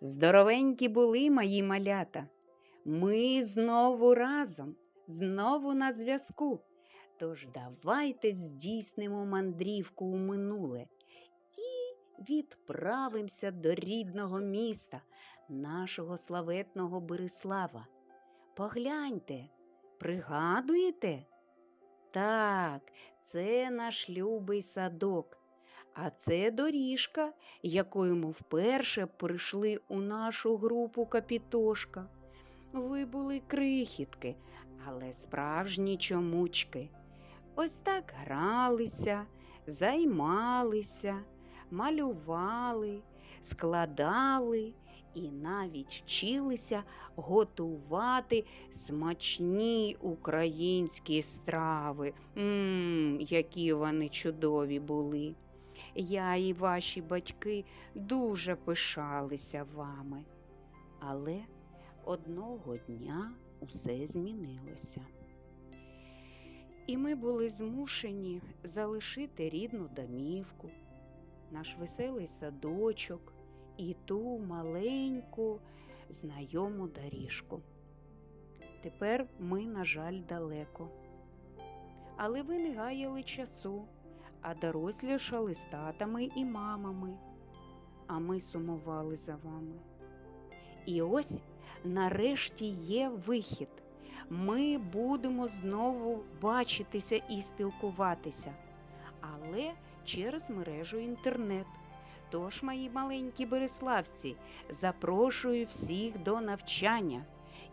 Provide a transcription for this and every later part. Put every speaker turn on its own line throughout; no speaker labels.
Здоровенькі були мої малята. Ми знову разом, знову на зв'язку. Тож давайте здійснимо мандрівку у минуле і відправимося до рідного міста, нашого славетного Береслава. Погляньте, пригадуєте? Так, це наш любий садок. А це доріжка, якою ми вперше прийшли у нашу групу Капітошка. Ви були крихітки, але справжні чомучки. Ось так гралися, займалися, малювали, складали і навіть вчилися готувати смачні українські страви. Мм, які вони чудові були. Я і ваші батьки дуже пишалися вами. Але одного дня усе змінилося. І ми були змушені залишити рідну домівку, наш веселий садочок і ту маленьку знайому доріжку. Тепер ми, на жаль, далеко. Але ви не гаяли часу, а дорослішали з татами і мамами, а ми сумували за вами. І ось нарешті є вихід. Ми будемо знову бачитися і спілкуватися, але через мережу інтернет. Тож, мої маленькі береславці, запрошую всіх до навчання,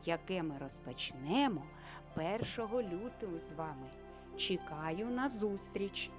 яке ми розпочнемо 1 лютого з вами. Чекаю на зустріч!